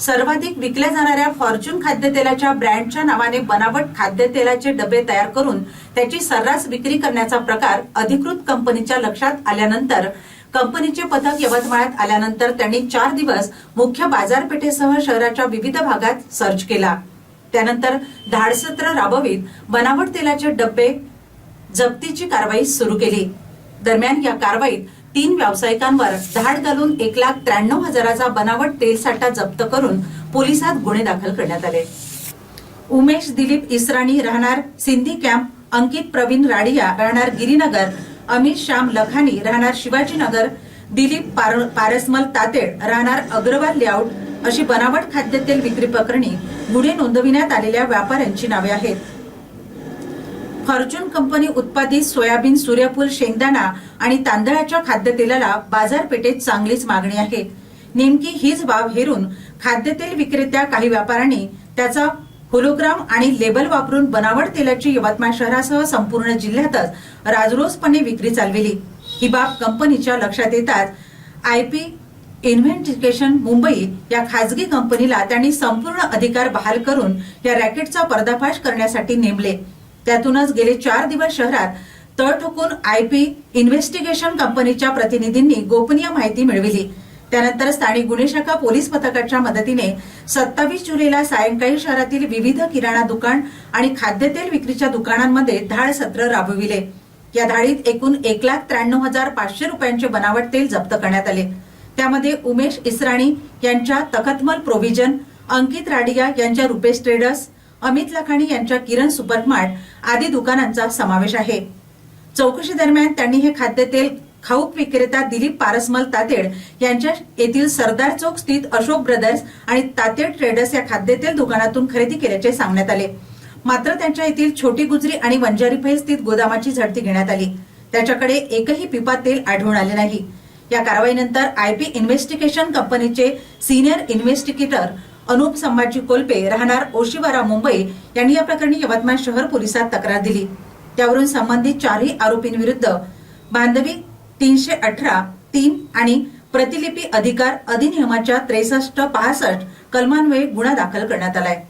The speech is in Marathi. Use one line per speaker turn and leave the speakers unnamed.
सर्वाधिक विकल्या जाणाऱ्या फॉर्च्यून खाद्यतेलाच्या ब्रँडच्या नावाने बनावट खाद्यतेलाचे डबे तयार करून त्याची सर्रास विक्री करण्याचा प्रकार अधिकृत कंपनीच्या लक्षात आल्यानंतर कंपनीचे पथक यवतमाळात आल्यानंतर त्यांनी चार दिवस मुख्य बाजारपेठेसह शहराच्या विविध भागात सर्च केला. त्यानंतर धाडसत्र राबवित बनावट तेलाचे डबे जप्तीची कारवाई सुरू केली. दरम्यान या कारवाईत तीन व्यावसायिकांवर धाड घालून एक लाख त्र्याण्णव हजाराचा बनावट तेलसाठा जप्त करून पोलिसात गुन्हे दाखल करण्यात आले. उमेश दिलीप इसराणी राहणार सिंधी कॅम्प अंकित प्रवीण राडिया राहणार गिरीनगर अमित श्याम लखानी राहणार शिवाजीनगर दिलीप पार- पारसमल तातेड राहणार अग्रवाल लेआउट अशी बनावट खाद्यतेल विक्री प्रकरणी गुन्हे नोंदविण्यात आलेल्या व्यापाऱ्यांची नावे आहेत. फॉर्च्यून कंपनी उत्पादित सोयाबीन सूर्यफूल शेंगदाणा आणि तांदळाच्या खाद्यतेलाला बाजारपेठेत चांगलीच मागणी आहे. नेमकी हीच बाब हेरून खाद्यतेल विक्रेत्या काही व्यापाऱ्यांनी त्याचा होलोग्राम आणि लेबल वापरून बनावट तेलाची यवतमाळ शहरासह संपूर्ण जिल्ह्यातच राजरोसपणे विक्री चालविली. ही बाब कंपनीच्या लक्षात येताच आयपी इन्व्हेस्टिगेशन मुंबई या खाजगी कंपनीला त्यांनी संपूर्ण अधिकार बहाल करून या रॅकेटचा पर्दाफाश करण्यासाठी नेमले. त्यातूनच गेले चार दिवस शहरात तळ ठोकून आयपी इन्व्हेस्टिगेशन कंपनीच्या प्रतिनिधींनी गोपनीय माहिती मिळविली. त्यानंतर स्थानिक गुन्हे शाखा पोलीस पथकाच्या मदतीने सत्तावीस जुलैला सायंकाळी शहरातील विविध किराणा दुकान आणि खाद्यतेल विक्रीच्या दुकानांमध्ये धाड सत्र राबविले. या धाडीत एकूण एक लाख त्र्याण्णव हजार पाचशे रुपयांचे बनावट तेल जप्त करण्यात आले. त्यामध्ये उमेश इसराणी यांच्या तखतमल प्रोव्हिजन अंकित राडिया यांच्या रुपेश ट्रेडर्स अमित लखाणी यांच्या किरण सुपरमार्ट आदी दुकानांचा समावेश आहे. चौकशी दरम्यान त्यांनी हे खाद्यतेल खाऊक विक्रेता दिलीप पारसमल तातेड यांच्या येथील सरदार चौक स्थित अशोक ब्रदर्स आणि तातेड ट्रेडर्स या खाद्यतेल दुकानातून खरेदी केल्याचे सांगण्यात आले. मात्र त्यांच्या येथील छोटी गुजरी आणि वंजारी स्थित गोदामाची झडती घेण्यात आली. त्याच्याकडे एकही पिपा तेल आढळून आले नाही. या कारवाईनंतर आयपी इन्व्हेस्टिगेशन कंपनीचे सिनियर इन्व्हेस्टिगेटर अनुप संभाजी कोल्पे राहणार ओशिवारा मुंबई यांनी या प्रकरणी यवतमाळ शहर पोलिसात तक्रार दिली. त्यावरून संबंधित चारही आरोपींविरुद्ध बांधवी तीनशे अठरा तीन आणि प्रतिलिपी अधिकार अधिनियमाच्या त्रेसष्ट पासष्ट कलमान्वये गुन्हा दाखल करण्यात आलाय.